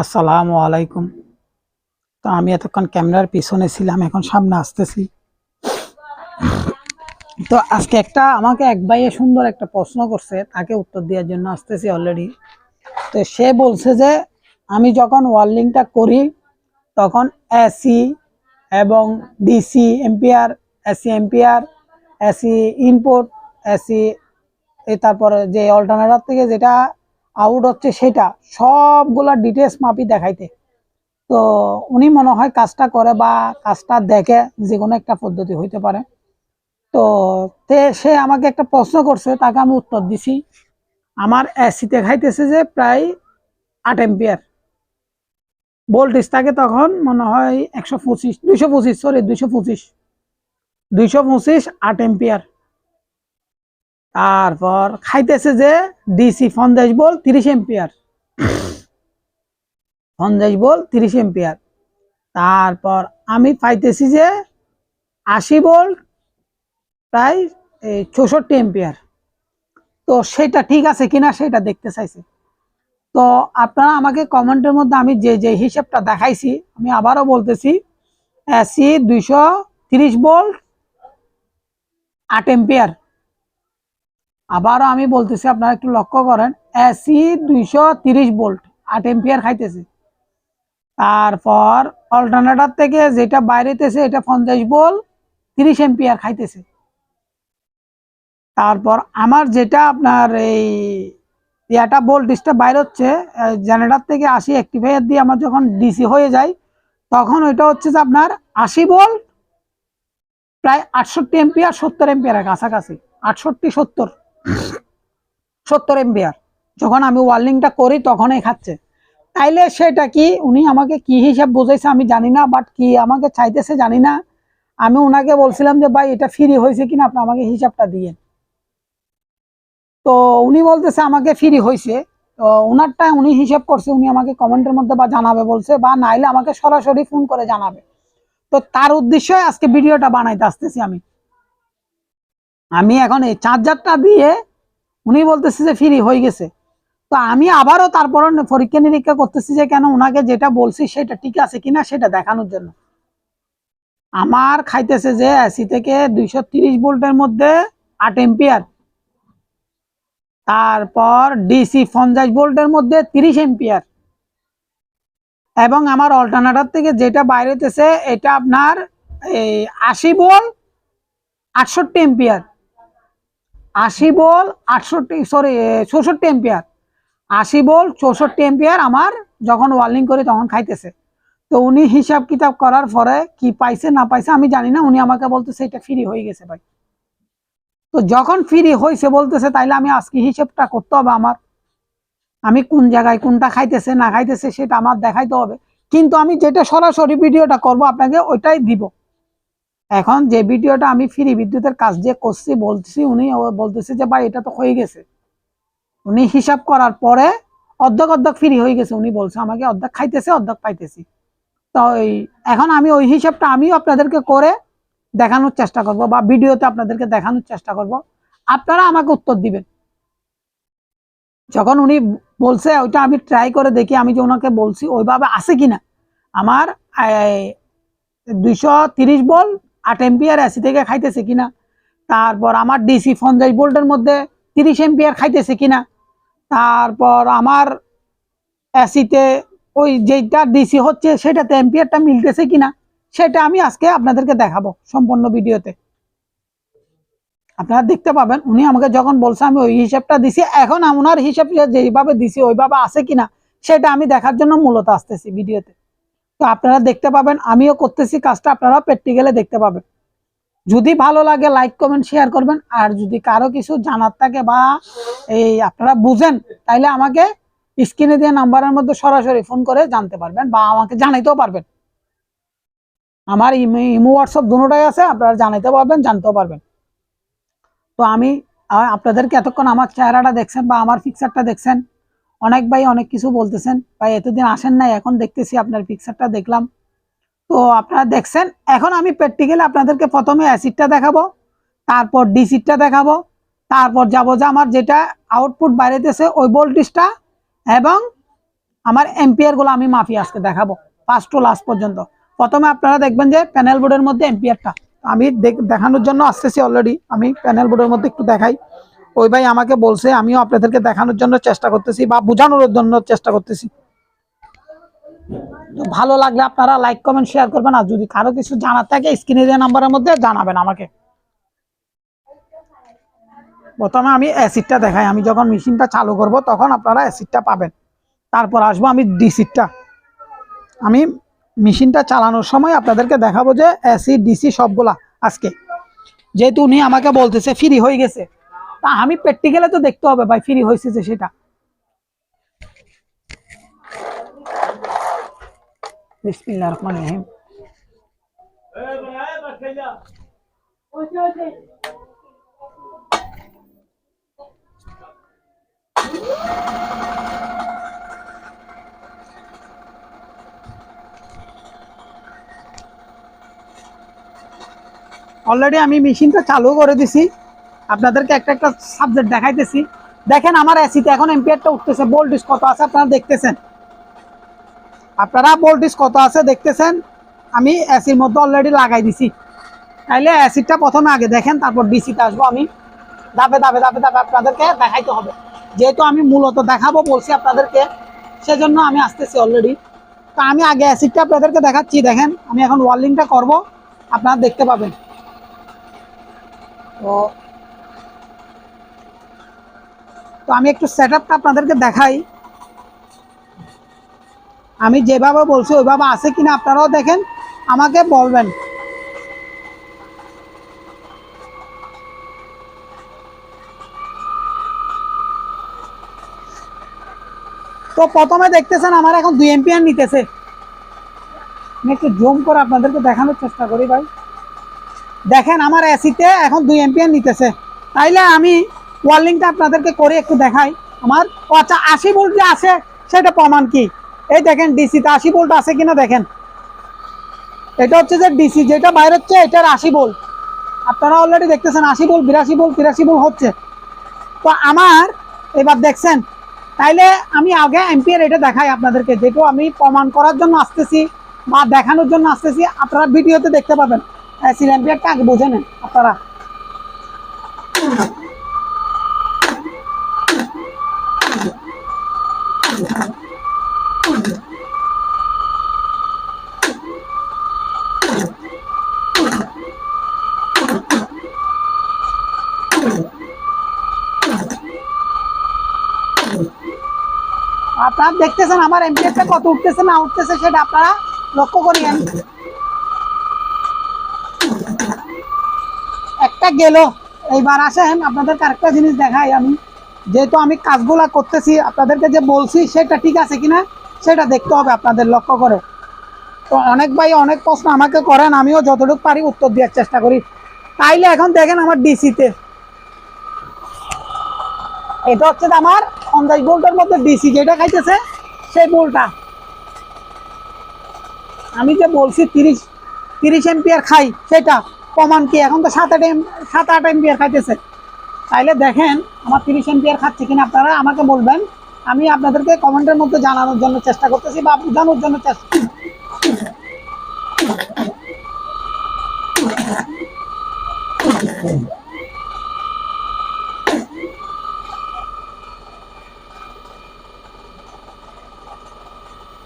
আসসালামু আলাইকুম। তো আমি এতক্ষণ ক্যামেরার পিছনে ছিলাম, এখন সামনে আসতেছি। তো আজকে একটা আমাকে এক ভাইয়ে সুন্দর একটা প্রশ্ন করছে, তাকে উত্তর দেওয়ার জন্য আসতেছি অলরেডি তো সে বলছে যে, আমি যখন ওয়ার্লিংটা করি, তখন এসি এবং DC ampere, AC ampere, AC input, AC তারপরে যে অল্টারনেটার থেকে যেটা আউট হচ্ছে সেটা, সবগুলা ডিটেলস মাপি দেখাইতে। তো উনি মনে হয় কাজটা করে বা কাজটা দেখে যে কোনো একটা পদ্ধতি হইতে পারে। তো সে আমাকে একটা প্রশ্ন করছে, তাকে আমি উত্তর দিছি। আমার এসিতে খাইতেছে যে প্রায় আট এম্পিয়ার ভোল্টেজ থাকে তখন মনে হয় একশো পঁচিশ, দুইশো পঁচিশ সরি দুইশো পঁচিশ। দুইশো পঁচিশ, আট এম্পিয়ার তারপর খাইতেছে যে ডিসি পঞ্চাশ বল তিরিশ এম্পিয়ার। পঞ্চাশ বল তিরিশ এম্পিয়ার। তারপর আমি পাইতেছি যে আশি ভোল্ট প্রায় চৌষট্টি এম্পিয়ার। তো সেটা ঠিক আছে কিনা সেটা দেখতে চাইছে। তো আপনারা আমাকে কমেন্টের মধ্যে আমি যে যে হিসাবটা দেখাইছি, আমি আবারও বলতেছি, এসি দুইশো তিরিশ ভোল্ট আট এম্পিয়ার। আবারও আমি বলতেছি, আপনারা একটু লক্ষ্য করেন এসি দুইশো তিরিশ ভোল্ট আট এম্পিয়ার খাইতেছে। তারপর অল্টারনেটর থেকে যেটা বাইরেতেছে, এটা পঞ্চাশ ভোল্ট তিরিশ এম্পিয়ার খাইতেছে। তারপর আমার যেটা আপনার এই ইয়াটা ভোল্টেজটা বাইর হচ্ছে জেনারেটার থেকে আশি অ্যাক্টিফায়ার দিয়ে আমার যখন ডিসি হয়ে যায়, তখন ওইটা হচ্ছে যে আপনার আশি ভোল্ট প্রায় আটষট্টি এম্পিয়ার সত্তর এম্পিয়ারের কাছাকাছি, আটষট্টি সত্তর। সত্তর এম্পিয়ার যখন আমি ওয়ার্লিংটা করি, তখনই খাচ্ছে। তাইলে সেটা কি? উনি আমাকে কি হিসাব বুঝাইছে আমি জানি না বাট কি আমাকে চাইতেছে জানি না। আমি ওনাকে বলছিলাম যে, ভাই, এটা ফ্রি হয়েছে কিনা? আপনি আমাকে হিসাবটা দিয়ে তো উনি বলতেছে, আমাকে ফ্রি হয়েছে। তো ওনারটা উনি হিসাব করছে, উনি আমাকে কমেন্টের মধ্যে বা জানাবে বলছে, বা নাইলে আমাকে সরাসরি ফোন করে জানাবে। তো তার উদ্দেশ্যে আজকে ভিডিওটা বানাইতে আসতেছি আমি। আমি এখন এই চার্জারটা দিয়ে উনি বলতেছে যে ফ্রি হয়ে গেছে। তো আমি আবারও তারপর পরীক্ষা নিরীক্ষা করতেছি যে কেন ওনাকে যেটা বলছি সেটা ঠিক আছে কিনা সেটা দেখানোর জন্য। আমার খাইতেছে যে এসি থেকে দুইশো তিরিশ ভোল্টের মধ্যে আট এম্পিয়ার তারপর ডিসি পঞ্চাশ ভোল্টের মধ্যে তিরিশ এম্পিয়ার এবং আমার অল্টারনেটর থেকে যেটা বাইরেতেছে, এটা আপনার এই আশি বল আটষট্টি এম্পিয়ার আশি বল আটষট্টি সরি চৌষট্টি এম্পিয়ার আশি বল চৌষট্টি এম্পিয়ার আমার যখন ওয়ার্লিং করি তখন খাইতেছে। তো উনি হিসাব কিতাব করার পরে কি পাইছে না পাইছে আমি জানি না, উনি আমাকে বলতেছে, এটা ফ্রি হয়ে গেছে ভাই। তো যখন ফ্রি হয়েছে বলতেছে, তাইলে আমি আজকে হিসেবটা করতে হবে আমার। আমি কোন জায়গায় কোনটা খাইতেছে, না খাইতেছে, সেটা আমার দেখাইতে হবে। কিন্তু আমি যেটা সরাসরি ভিডিওটা করব, আপনাকে ওইটাই দিব। এখন যে ভিডিওটা আমি ফ্রি বিদ্যুতের কাজ যে করছি, বলছি উনি বলতেছে যে, ভাই, এটা তো হয়ে গেছে। উনি হিসাব করার পরে অর্ধেক অর্ধেক ফ্রি হয়ে গেছে। উনি বলছে, আমাকে অর্ধেক খাইতেছে, অর্ধেক পাইতেছি। তো এখন আমি ওই হিসাবটা আমিও আপনাদেরকে করে দেখানোর চেষ্টা করব বা ভিডিওতে আপনাদেরকে দেখানোর চেষ্টা করব। আপনারা আমাকে উত্তর দিবেন। যখন উনি বলছে, ওইটা আমি ট্রাই করে দেখি, আমি যে ওনাকে বলছি, ওইভাবে আছে কিনা? আমার দুইশো তিরিশ বল আট এম্পিয়ার এসি থেকে খাইতেছে কিনা? তারপর আমার ডিসি পঞ্চাশ ভোল্টের মধ্যে তিরিশ এম্পিয়ার খাইতেছে কিনা? তারপর আমার এসিতে ওই যেটা ডিসি হচ্ছে, সেটাতে এম্পিয়ারটা মিলতেছে কিনা? সেটা আমি আজকে আপনাদেরকে দেখাবো সম্পূর্ণ ভিডিওতে। আপনারা দেখতে পাবেন, উনি আমাকে যখন বলছে, আমি ওই হিসাবটা দিছি, এখন ওনার হিসাব যেইভাবে দিছি, ওইভাবে আছে কিনা, সেটা আমি দেখার জন্য মূলত আসতেছি ভিডিওতে। তো আপনারা দেখতে পাবেন, আমিও করতেছি কাজটা আপনারা প্র্যাকটিক্যালে দেখতে পাবেন। যদি ভালো লাগে লাইক কমেন্ট শেয়ার করবেন। আর যদি কারও কিছু জানার থাকে বা এই আপনারা বুঝেন, তাইলে আমাকে স্ক্রিনে দিয়ে নাম্বারের মধ্যে সরাসরি ফোন করে জানতে পারবেন বা আমাকে জানাইতেও পারবেন। আমার ইমো হোয়াটসঅ্যাপ দুটোটাই আছে, আপনারা জানাইতে পারবেন, জানতেও পারবেন। তো আমি আপনাদেরকে এতক্ষণ আমার চেহারাটা দেখছেন বা আমার পিকচারটা দেখছেন অনেক ভাই অনেক কিছু বলতেছেন। ভাই, এতদিন আসেন নাই, এখন দেখতেছি আপনার পিকচারটা দেখলাম। তো আপনারা দেখছেন, এখন আমি প্র্যাকটিক্যালি আপনাদেরকে প্রথমে অ্যাসিডটা দেখাবো, তারপর ডিসিডটা দেখাবো, তারপর যাব যে আমার যেটা আউটপুট বাইরেতেছে ওই ভোল্টেজটা এবং আমার এম্পিয়ারগুলো আমি মাফি আজকে দেখাবো ফার্স্ট টু লাস্ট পর্যন্ত। প্রথমে আপনারা দেখবেন যে প্যানেল বোর্ডের মধ্যে এম্পিয়ারটা আমি দেখ- দেখানোর জন্য আসতেছি অলরেডি আমি প্যানেল বোর্ডের মধ্যে একটু দেখাই। ওই ভাই আমাকে বলছে, আমিও আপনাদেরকে দেখানোর জন্য চেষ্টা করতেছি বা বোঝানোর জন্য চেষ্টা করতেছি। তো ভালো লাগলে আপনারা লাইক কমেন্ট শেয়ার করবেন, আর যদি কারও কিছু জানার থাকে স্ক্রিনে দেওয়া নাম্বারের মধ্যে জানাবেন আমাকে। প্রথমে আমি অ্যাসিডটা দেখাই। আমি যখন মেশিনটা চালু করব, তখন আপনারা অ্যাসিডটা পাবেন। তারপর আসব আমি ডিসিডটা আমি মেশিনটা চালানোর সময় আপনাদেরকে দেখাবো যে অ্যাসিড ডিসি সবগুলা আজকে। যেহেতু উনি আমাকে বলতেছে ফ্রি হয়ে গেছে। তা আমি প্র্যাকটিক্যালে তো দেখতে হবে ভাই, ফ্রি হয়েছে যে সেটা। বিসমিল্লাহ রহমান রহিম। অলরেডি আমি মেশিনটা চালু করে দিছি। আপনাদেরকে একটা একটা সাবজেক্ট দেখাইতেছি। দেখেন আমার এসিতে এখন এম্পিয়ারটা উঠতেছে। ভোল্টেজ কত আছে আপনারা দেখতেছেন? আপনারা ভোল্টেজ কত আছে দেখতেছেন? আমি এসির মধ্যে অলরেডি লাগাই দিছি। তাইলে অ্যাসিডটা প্রথমে আগে দেখেন, তারপর ডিসিতে আসব আমি। দাবে দাবে দাবে দাবে আপনাদেরকে দেখাইতে হবে। যেহেতু আমি মূলত দেখাবো, বলছি আপনাদেরকে, সেজন্য আমি আসতেছি অলরেডি তো আমি আগে অ্যাসিডটা আপনাদেরকে দেখাচ্ছি। দেখেন, আমি এখন ওয়ার্লিংটা করব। আপনারা দেখতে পাবেন। তো তো আমি একটু সেট আপনাদেরকে দেখাই। আমি যেভাবে বলছি ওইভাবে আছে কিনা আপনারাও দেখেন, আমাকে বলবেন। তো প্রথমে দেখতেছেন আমার এখন দুই এমপিআর নিতেছে। আমি একটু জুম করে আপনাদেরকে দেখানোর চেষ্টা করি ভাই। দেখেন আমার এসিতে এখন দুই এমপিআর নিতেছে। তাইলে আমি ওয়ার্লিংটা আপনাদেরকে করে একটু দেখাই। আমার ও আচ্ছা আশি ভোল্ট যে আছে, সেটা প্রমাণ কি? এই দেখেন ডিসিতে আশি ভোল্ট আছে কিনা দেখেন। এটা হচ্ছে যে ডিসি যেটা বাইরে হচ্ছে, এটার আশি ভোল্ট আপনারা অলরেডি দেখতেছেন, আশি ভোল্ট বিরাশি ভোল্ট তিরাশি ভোল্ট হচ্ছে। তো আমার, এবার দেখছেন, তাইলে আমি আগে এম্পিয়ার এটা দেখাই আপনাদেরকে, যেহেতু আমি প্রমাণ করার জন্য আসতেছি বা দেখানোর জন্য আসতেছি, আপনারা ভিডিওতে দেখতে পাবেন। অ্যাসিড এম্পিয়ারটা আগে বুঝে নেন, আপনারা আপনারা দেখতেছেন, আমার এমপিএসটা কত উঠতেছে, না উঠতেছে সেটা আপনারা লক্ষ্য করিয়েন। একটা গেল, এইবার আসেন, আপনাদের আরেকটা জিনিস দেখাই আমি। যেহেতু আমি কাজগুলা করতেছি, আপনাদেরকে যে বলছি, সেটা ঠিক আছে কিনা, সেটা দেখতে হবে আপনাদের লক্ষ্য করে। তো অনেক ভাই অনেক প্রশ্ন আমাকে করেন, আমিও যতটুকু পারি উত্তর দেওয়ার চেষ্টা করি। তাইলে এখন দেখেন আমার ডিসিতে। এটা হচ্ছে আমার পঞ্চাশ ভোল্টের মধ্যে ডিসি, যেটা খাইতেছে সেই বোল্টটা আমি যে বলছি তিরিশ তিরিশ এম্পিয়ার খাই, সেটা প্রমাণ কি? এখন তো সাত আট এম, সাত আট এম্পিয়ার খাইতেছে। তাইলে দেখেন, আমার তিরিশ এম্পিয়ার খাচ্ছে কিনা আপনারা আমাকে বলবেন। আমি আপনাদেরকে কমেন্টের মধ্যে জানানোর জন্য চেষ্টা করতেছি বা বোঝানোর জন্য চেষ্টা তো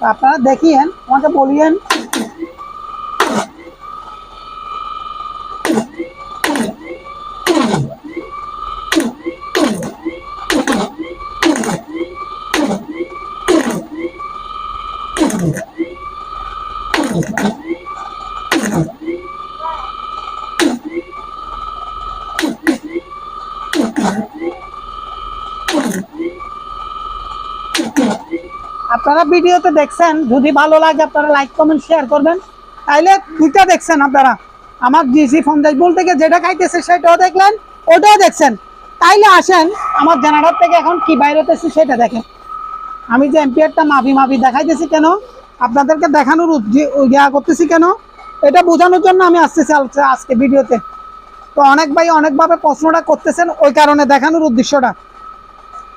আপনারা দেখিয়েন আমাকে বলিয়েন আপনারা ভিডিওতে দেখছেন, যদি ভালো লাগে আপনারা লাইক কমেন্ট শেয়ার করবেন। তাইলে দুইটা দেখছেন আপনারা। আমার জিসি পঞ্চাশ বল থেকে যেটা খাইতেছে সেটাও দেখলেন, ওটাও দেখছেন। তাইলে আসেন, আমার জেনারেটর থেকে এখন কি বাইরে হতেছে সেটা দেখেন। আমি যে এম্পিয়ারটা মাফি মাফি দেখাইতেছি কেন, আপনাদেরকে দেখানোর ইয়া করতেছি কেন, এটা বোঝানোর জন্য আমি আসতেছি আজ- আজকে ভিডিওতে। তো অনেক ভাই অনেকভাবে প্রশ্নটা করতেছেন, ওই কারণে দেখানোর উদ্দেশ্যটা।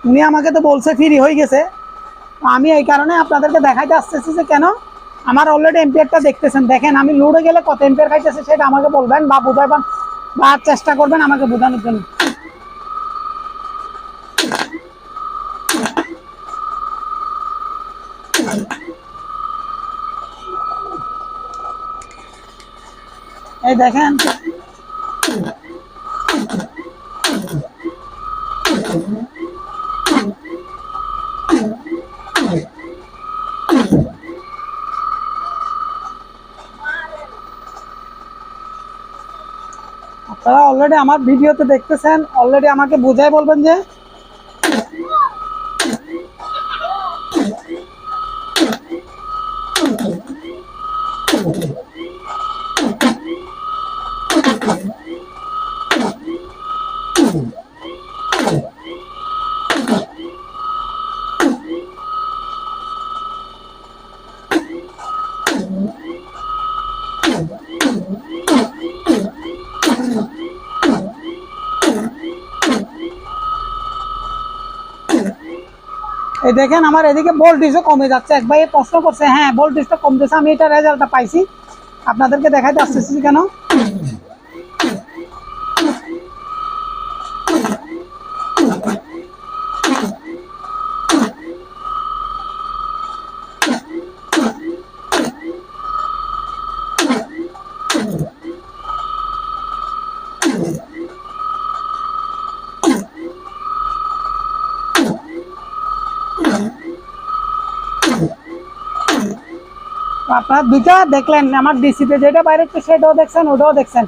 উনি আমাকে তো বলছে ফ্রি হয়ে গেছে। আমি এই কারণে আপনাদেরকে দেখাইতে আসতেছি যে কেন? আমার অলরেডি এম্পিয়ারটা দেখতেছেন। দেখেন, আমি লোডে গেলে কত এম্পিয়ার খাইতেছে সেটা আমাকে বলবেন বা বুঝাইবেন বা চেষ্টা করবেন আমাকে বোঝানোর জন্য। এই দেখেন আপনারা অলরেডি আমার ভিডিওতে দেখতেছেন অলরেডি আমাকে বুঝাই বলবেন যে এই দেখেন, আমার এদিকে ভোল্টেজও কমে যাচ্ছে। এক ভাই প্রশ্ন করছে হ্যাঁ ভোল্টেজটা কমতেছে আমি এটা রেজাল্টটা পাইছি। আপনাদেরকে দেখাইতে আসতেছি কেন তো আপনারা দুইটা দেখলেন, আমার ডিসিতে যেটা বাইরে হচ্ছে সেটাও দেখছেন, ওটাও দেখছেন।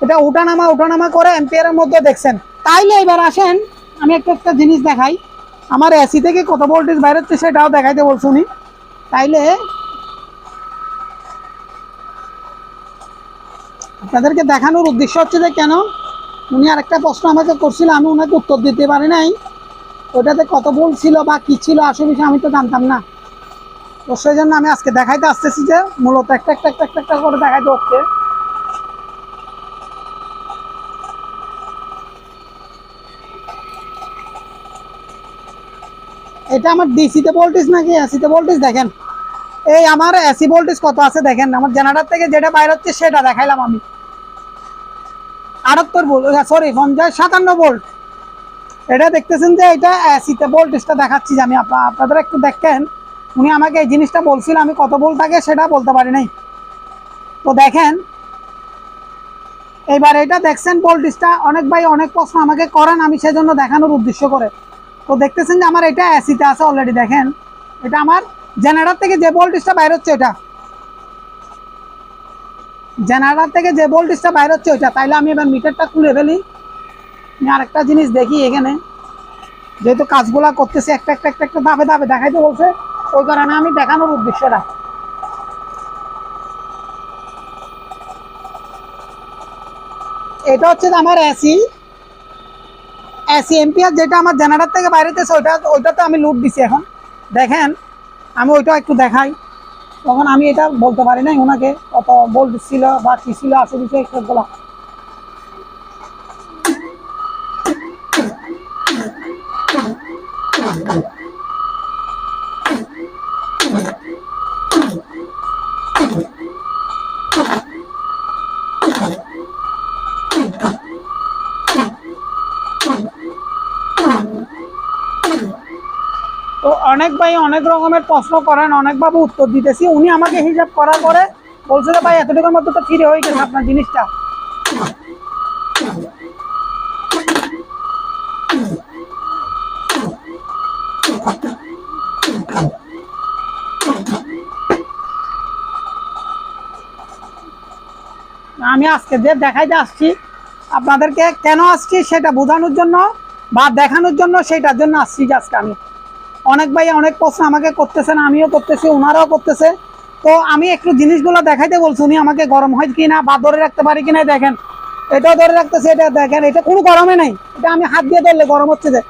এটা উঠানামা উঠানামা করে এম্পিয়ারের মধ্যে দেখছেন। তাইলে এবার আসেন, আমি একটা একটা জিনিস দেখাই। আমার এসি থেকে কত ভোল্টেজ বাইরে হচ্ছে সেটাও দেখাইতে বলছি উনি তাইলে আপনাদেরকে দেখানোর উদ্দেশ্য হচ্ছে যে কেন? উনি আরেকটা প্রশ্ন আমাকে করছিল, আমি ওনাকে উত্তর দিতে পারি নাই। ওটাতে কত ভোল্ট ছিল বা কি ছিল আসলে আমি তো জানতাম না। তো সেই জন্য আমি আজকে দেখাইতে আসতেছি যে মূলত একটা একটা একটা একটা একটা করে দেখাইতে হচ্ছে। এটা আমার ডিসিতে ভোল্টেজ নাকি এসিতে ভোল্টেজ দেখেন। এই আমার এসি ভোল্টেজ কত আছে দেখেন। আমার জেনারেটর থেকে যেটা বাইর হচ্ছে সেটা দেখাইলাম আমি। আটাত্তর ভোল্ট সরি পঞ্চাশ, সাতান্ন ভোল্ট এটা দেখতেছেন যে এটা এসিতে ভোল্টেজটা দেখাচ্ছি যে আমি আপনা- আপনাদের একটু দেখেন। উনি আমাকে এই জিনিসটা বলছিল, আমি কত ভোল্ট থাকে সেটা বলতে পারি নাই। তো দেখেন এবার এটা দেখছেন ভোল্টেজটা অনেক ভাই অনেক প্রশ্ন আমাকে করেন, আমি সেজন্য দেখানোর উদ্দেশ্য করে। তো দেখতেছেন যে আমার এটা এসিতে আছে অলরেডি দেখেন। এটা আমার জেনারেটর থেকে যে ভোল্টেজটা বাইর হচ্ছে এটা। জেনারেটর থেকে যে ভোল্টেজটা বাইর হচ্ছে ওইটা। তাইলে আমি এবার মিটারটা খুলে ফেলি। আমি আরেকটা জিনিস দেখি এখানে। যেহেতু কাজগুলা করতেছি, একটা একটা একটা একটা ধাপে ধাপে দেখাইতে বলছে। ওই কারণে আমি দেখানোর উদ্দেশ্যটা এটা হচ্ছে আমার এসি। এসি এম্পিয়ার যেটা আমার জেনারেটর থেকে বাইরেতেছে ওইটা ওইটাতে আমি লুট দিছি এখন। দেখেন, আমি ওইটা একটু দেখাই। তখন আমি এটা বলতে পারি নাই ওনাকে কত বল ছিল বা কি ছিল আছে বিষয় সবগুলো তো অনেক ভাই অনেক রকমের প্রশ্ন করেন অনেকভাবে উত্তর দিতেছি। উনি আমাকে হিসাব করার পরে বলছে যে, ভাই, এতটুকুর মধ্যে তো ফিরে হয়ে গেছে আপনার জিনিসটা। আমি আজকে যে দেখাইতে আসছি, আপনাদেরকে কেন আসছি সেটা বোঝানোর জন্য বা দেখানোর জন্য সেটার জন্য আসছি আজকে আমি। অনেক ভাই অনেক প্রশ্ন আমাকে করতেছেন আমিও করতেছি ওনারাও করতেছে। তো আমি একটু জিনিসগুলো দেখাইতে বলছি, উনি আমাকে গরম হয় কি না বা ধরে রাখতে পারি কি না দেখেন। এটাও ধরে রাখতেছে, এটা দেখেন, এটা কোনো গরমে নাই। এটা আমি হাত দিয়ে ধরলে গরম হচ্ছে যে।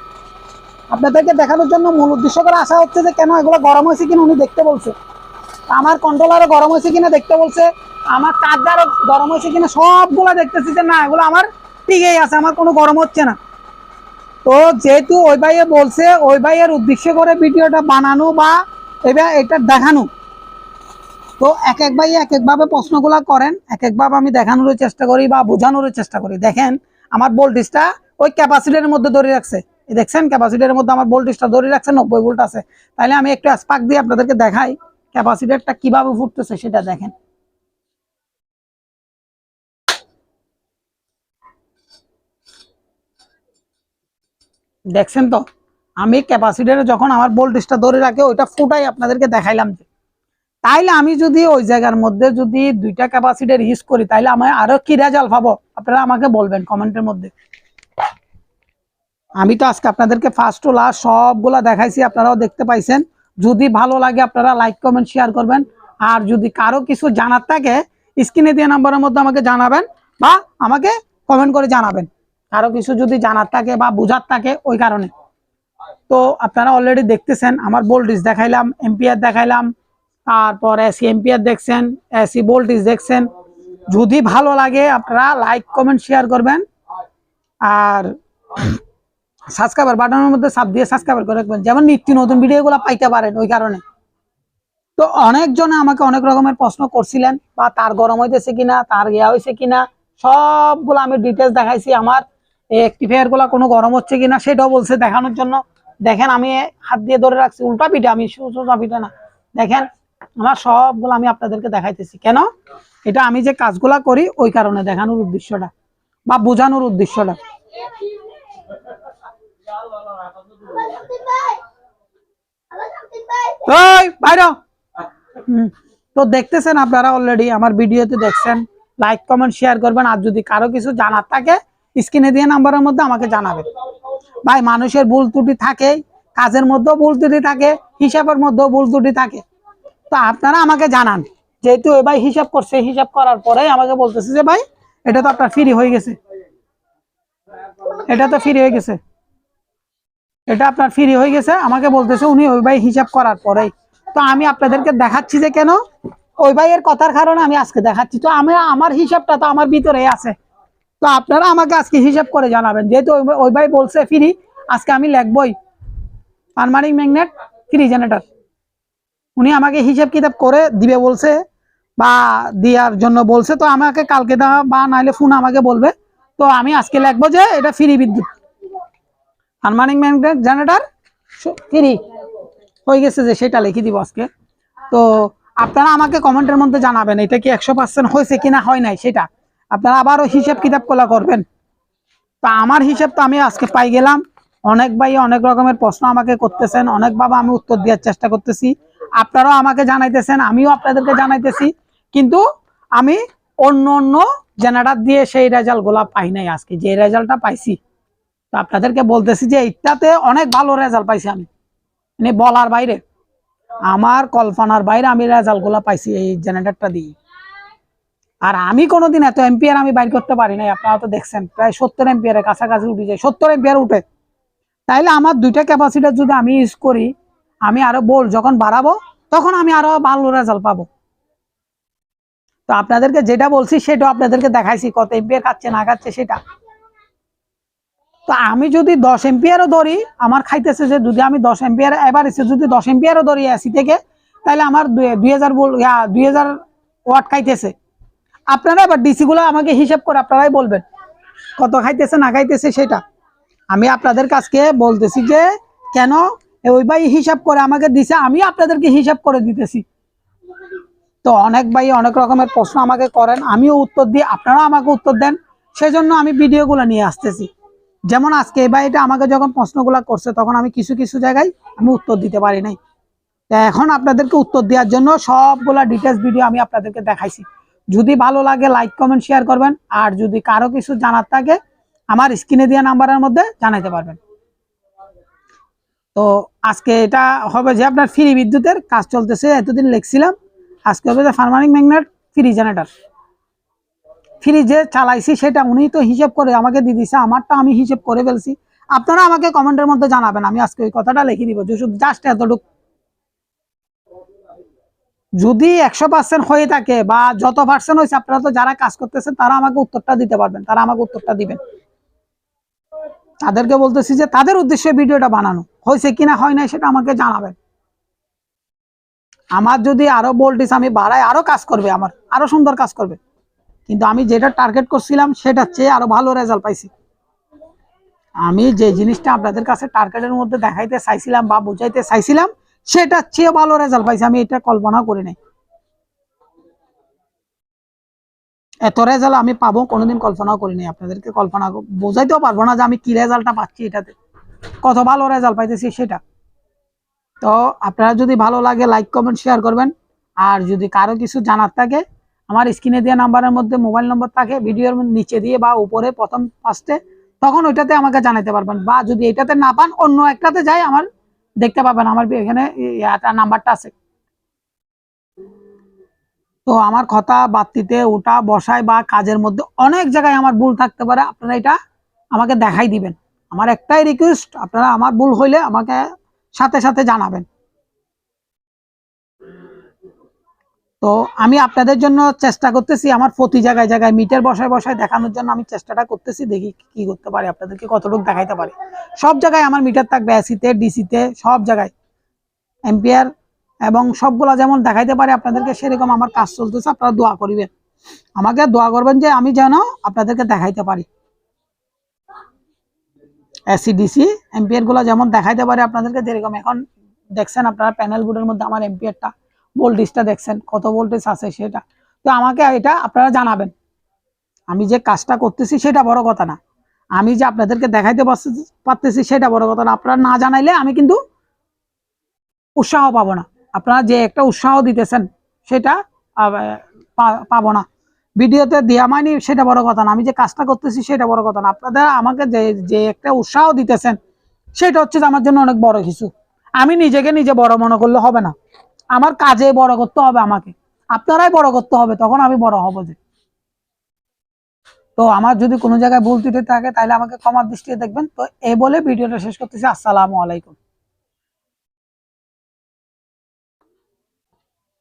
আপনাদেরকে দেখানোর জন্য মূল উদ্দেশ্য করে আসা হচ্ছে যে কেন এগুলো গরম হয়েছে কিনা উনি দেখতে বলছে। আমার কন্ট্রোলারও গরম হয়েছে কিনা দেখতে বলছে। আমার চার্জারও গরম হয়েছে কিনা সবগুলো দেখতেছি যে না, এগুলো আমার ঠিকই আছে, আমার কোনো গরম হচ্ছে না। তো যেহেতু ওই ভাইয়ে বলছে, ওই ভাইয়ের উদ্দেশ্য করে ভিডিওটা বানানো বা এবার এটা দেখানো। তো এক এক ভাই এক একভাবে প্রশ্নগুলা করেন, এক একভাবে আমি দেখানোর চেষ্টা করি বা বোঝানোর চেষ্টা করি। দেখেন, আমার ভোল্টেজটা ওই ক্যাপাসিটির মধ্যে ধরে রাখছে। দেখছেন ক্যাপাসিটির মধ্যে আমার ভোল্টেজটা ধরে রাখছে, নব্বই ভোল্ট আছে। তাহলে আমি একটু স্পার্ক দিয়ে আপনাদেরকে দেখাই ক্যাপাসিটারটা কীভাবে ফুটতেছে সেটা দেখেন। দেখছেন তো? আমি ক্যাপাসিটারে যখন আমার ভোল্টেজটা ধরে রাখে, ওইটা ফুটাই আপনাদেরকে দেখাইলাম যে। তাইলে আমি যদি ওই জায়গার মধ্যে যদি দুইটা ক্যাপাসিটার ইউজ করি, তাইলে আমি আরও কি রেজাল্ট পাবো? আপনারা আমাকে বলবেন কমেন্টের মধ্যে। আমি তো আজকে আপনাদেরকে ফার্স্ট টু লাস্ট সবগুলা দেখাইছি, আপনারাও দেখতে পাইছেন। যদি ভালো লাগে, আপনারা লাইক কমেন্ট শেয়ার করবেন। আর যদি কারও কিছু জানার থাকে, স্ক্রিনে দিয়ে নাম্বারের মধ্যে আমাকে জানাবেন বা আমাকে কমেন্ট করে জানাবেন। কারও কিছু যদি জানার থাকে বা বোঝার থাকে ওই কারণে। তো আপনারা অলরেডি দেখতেছেন, আমার ভোল্টেজ দেখাইলাম এম্পিয়ার দেখাইলাম, তারপর এসি এম্পিয়ার দেখছেন এসি ভোল্টেজ দেখছেন। যদি ভালো লাগে আপনারা লাইক কমেন্ট শেয়ার করবেন। আর সাবস্ক্রাইবার বাটনের মধ্যে সাব দিয়ে সাবস্ক্রাইবার করে রাখবেন, যেমন নিত্য নতুন ভিডিওগুলো পাইতে পারেন ওই কারণে। তো অনেকজনে আমাকে অনেক রকমের প্রশ্ন করছিলেন, বা তার গরম হইতেছে কিনা, তার ইয়া হয়েছে কিনা, সবগুলো আমি ডিটেলস দেখাইছি আমার। একটিফায়ারগুলা কোনো গরম হচ্ছে কিনা সেটাও বলছে দেখানোর জন্য। দেখেন আমি হাত দিয়ে ধরে রাখছি, উল্টা পিঠা আমি সোজা পিঠা না। দেখেন, আমার সবগুলো আমি আপনাদেরকে দেখাইতেছি। কেন? এটা আমি যে কাজগুলা করি ওই কারণে দেখানোর উদ্দেশ্যটা বা বোঝানোর উদ্দেশ্যটা। তো দেখতেছেন আপনারা অলরেডি আমার ভিডিওতে দেখছেন। লাইক কমেন্ট শেয়ার করবেন। আর যদি কারও কিছু জানার থাকে স্ক্রিনে দিয়ে নাম্বারের মধ্যে আমাকে জানাবেন ভাই, মানুষের ভুল ত্রুটি থাকে, কাজের মধ্যেও ভুল ত্রুটি থাকে, হিসাবের মধ্যেও ভুল ত্রুটি থাকে। তো আপনারা আমাকে জানান, যেহেতু এ ভাই হিসাব করছে, হিসাব করার পরে আমাকে বলতেছে যে, ভাই, এটা তো আপনার ফ্রি হয়ে গেছে। এটা তো ফ্রি হয়ে গেছে। এটা আপনার ফ্রি হয়ে গেছে। আমাকে বলতেছে, উনি ওই ভাই হিসাব করার পরেই। তো আমি আপনাদেরকে দেখাচ্ছি যে কেন? ওই ভাইয়ের কথার কারণে আমি আজকে দেখাচ্ছি। তো আমি, আমার হিসাবটা তো আমার ভিতরে আছে। তো আপনারা আমাকে আজকে হিসাব করে জানাবেন। যেহেতু ওই ভাই- বলছে ফ্রি আজকে আমি লিখবই। পারমানেন্ট ম্যাগনেট ফ্রি জেনারেটর উনি আমাকে হিসাব কিতাব করে দিবে বলছে বা দেওয়ার জন্য বলছে, তো আমাকে কালকে দেওয়া বা নাইলে ফোন আমাকে বলবে। তো আমি আজকে লিখব যে এটা ফ্রি বিদ্যুৎ। পারমানেন্ট ম্যাগনেট জেনারেটর ফ্রি হয়ে গেছে যে সেটা লিখে দিব আজকে। তো আপনারা আমাকে কমেন্টের মধ্যে জানাবেন, এটা কি একশো পার্সেন্ট হয়েছে কিনা, হয় নাই, সেটা। আপনারা আবারও হিসাব কিতাব কলা করবেন। তা আমার হিসাব তো আমি আজকে পাই গেলাম। অনেক ভাই অনেক রকমের প্রশ্ন আমাকে করতেছেন অনেকভাবে আমি উত্তর দেওয়ার চেষ্টা করতেছি। আপনারাও আমাকে জানাইতেছেন, আমিও আপনাদেরকে জানাইতেছি। কিন্তু আমি অন্য অন্য জেনারেটার দিয়ে সেই রেজাল্টগুলা পাই নাই আজকে, যে রেজাল্টটা পাইছি। তো আপনাদেরকে বলতেছি যে এইটাতে অনেক ভালো রেজাল্ট পাইছি আমি। মানে বলার বাইরে। আমার কল্পনার বাইরে আমি রেজাল্টগুলা পাইছি এই জেনারেটরটা দিয়ে। আর আমি কোনোদিন এত এম্পিয়ার আমি বাইর করতে পারি নাই আপনারা তো দেখছেন, প্রায় সত্তর এম্পিয়ারের কাছাকাছি উঠে যায়। সত্তর এম্পিয়ার উঠে। তাইলে আমার দুইটা ক্যাপাসিটার যদি আমি ইউজ করি, আমি আরও বল যখন বাড়াবো, তখন আমি আরও ভালো রেজাল্ট পাবো। তো আপনাদেরকে যেটা বলছি, সেটা আপনাদেরকে দেখাইছি, কত এম্পিয়ার খাচ্ছে, না খাচ্ছে, সেটা। তো আমি যদি দশ এম্পিয়ারও ধরি, আমার খাইতেছে যে যদি আমি দশ এম্পিয়ার এবার এসে যদি দশ এম্পিয়ারও ধরি এসি থেকে তাহলে আমার দুই- হাজার দুই হাজার ওয়াট খাইতেছে। আপনারা এবার ডিসি গুলো আমাকে হিসাব করে আপনারাই বলবেন। কত খাইতেছে, না খাইতেছে সেটা। আমি আপনাদের কাছকে বলতেছি যে, কেন ওই ভাই হিসাব করে আমাকে দিছে, আমি আপনাদেরকে হিসাব করে দিতেছি। তো অনেক ভাই অনেক রকমের প্রশ্ন আমাকে করেন, আমিও উত্তর দিই, আপনারাও আমাকে উত্তর দেন। সেজন্য আমি ভিডিওগুলো নিয়ে আসতেছি। যেমন আজকে এই ভাইটা আমাকে যখন প্রশ্নগুলো করছে, তখন আমি কিছু কিছু জায়গায় আমি উত্তর দিতে পারি নাই। এখন আপনাদেরকে উত্তর দেওয়ার জন্য সবগুলা ডিটেলস ভিডিও আমি আপনাদেরকে দেখাইছি। যদি ভালো লাগে লাইক কমেন্ট শেয়ার করবেন। আর যদি কারও কিছু জানার থাকে, আমার স্ক্রিনে দেওয়া নাম্বারের মধ্যে জানাইতে পারবেন। তো আজকে এটা হবে যে আপনার ফ্রি বিদ্যুতের কাজ চলতেছে, এতদিন লিখছিলাম। আজকে হবে যে permanent magnet free generator free যে চালাইছি সেটা উনি তো হিসেব করে আমাকে দিয়ে দিছে, আমারটা আমি হিসেব করে ফেলছি। আপনারা আমাকে কমেন্টের মধ্যে জানাবেন, আমি আজকে ওই কথাটা লিখে দিব যে শুধু জাস্ট এতটুকু যদি একশো পার্সেন্ট হয়ে থাকে বা যত পার্সেন্ট হয়েছে, আপনারা তো যারা কাজ করতেছেন, তারা আমাকে উত্তরটা দিতে পারবেন। তারা আমাকে উত্তরটা দিবেন। তাদেরকে বলতেছি যে, তাদের উদ্দেশ্যে ভিডিওটা বানানো। হয়েছে কিনা হয় নাই, সেটা আমাকে জানাবেন। আমার যদি আরও ভোল্টেজ আমি বাড়াই আরও কাজ করবে আমার, আরও সুন্দর কাজ করবে। কিন্তু আমি যেটা টার্গেট করছিলাম, সেটা চেয়ে আরও ভালো রেজাল্ট পাইছি। আমি যে জিনিসটা আপনাদের কাছে টার্গেটের মধ্যে দেখাইতে চাইছিলাম বা বুঝাইতে চাইছিলাম সেটা চেয়ে ভালো রেজাল্ট পাইছি। আমি এটা কল্পনা করি নাই। এত রেজাল্ট আমি পাবো, কোনোদিন কল্পনা করিনি আপনাদেরকে কল্পনা বোঝাইতেও পারব না যে আমি কি রেজাল্টটা পাচ্ছি এটাতে। কত ভালো রেজাল্ট পাইতেছি সেটা। তো আপনারা যদি ভালো লাগে লাইক কমেন্ট শেয়ার করবেন। আর যদি কারও কিছু জানার থাকে, আমার স্ক্রিনে দেওয়া নাম্বারের মধ্যে মোবাইল নম্বর থাকে, ভিডিওর নিচে দিয়ে বা উপরে প্রথম ফার্স্টে তখন ওইটাতে আমাকে জানাতে পারবেন। বা যদি এটাতে না পান, অন্য একটাতে যাই আমার দেখতে পাবেন আমার এখানে একটা নাম্বারটা আছে। তো আমার কথা বাত্তিতে ওটা বসায় বা কাজের মধ্যে অনেক জায়গায় আমার ভুল থাকতে পারে, আপনারা এটা আমাকে দেখাই দিবেন। আমার একটাই রিকোয়েস্ট আপনারা আমার ভুল হইলে আমাকে সাথে সাথে জানাবেন। তো আমি আপনাদের জন্য চেষ্টা করতেছি আমার প্রতি জায়গায় জায়গায় মিটার বসায় বসায় দেখানোর জন্য আমি চেষ্টাটা করতেছি, দেখি কি করতে পারি, আপনাদেরকে কতটুকু দেখাইতে পারি। সব জায়গায় আমার মিটার থাকবে এসিতে ডিসিতে সব জায়গায়। এম্পিয়ার এবং সবগুলা যেমন দেখাইতে পারি আপনাদেরকে, সেরকম আমার কাজ চলতেছে, আপনারা দোয়া করিবেন। আমাকে দোয়া করবেন যে আমি যেন আপনাদেরকে দেখাইতে পারি। এসি ডিসি এম্পিয়ারগুলো যেমন দেখাইতে পারি আপনাদেরকে, যেরকম এখন দেখছেন আপনারা প্যানেল বোর্ডের মধ্যে আমার এম্পিয়ারটা ভোল্টেজটা দেখছেন, কত ভোল্টেজ আছে সেটা। তো আমাকে এটা আপনারা জানাবেন। আমি যে কাজটা করতেছি সেটা বড় কথা না। আমি যে আপনাদেরকে দেখাইতে পারতেছি- সেটা বড় কথা না। আপনারা না জানাইলে আমি কিন্তু উৎসাহ পাবো না। আপনারা যে একটা উৎসাহ দিতেছেন সেটা পাবো না। ভিডিওতে দেওয়া মানি সেটা বড় কথা না। আমি যে কাজটা করতেছি সেটা বড় কথা না। আপনাদের আমাকে যে যে একটা উৎসাহ দিতেছেন, সেটা হচ্ছে আমার জন্য অনেক বড় কিছু। আমি নিজেকে নিজে বড় মনে করলে হবে না। আমার কাজে বড় করতে হবে আমাকে। আপনারাই বড় করতে হবে, তখন আমি বড় হব যে। তো আমার যদি কোনো জায়গায় ভুল ত্রুটি থাকে, তাহলে আমাকে ক্ষমার দৃষ্টিতে দেখবেন। তো এই বলে ভিডিওটা শেষ করতেছি। আসসালামু আলাইকুম।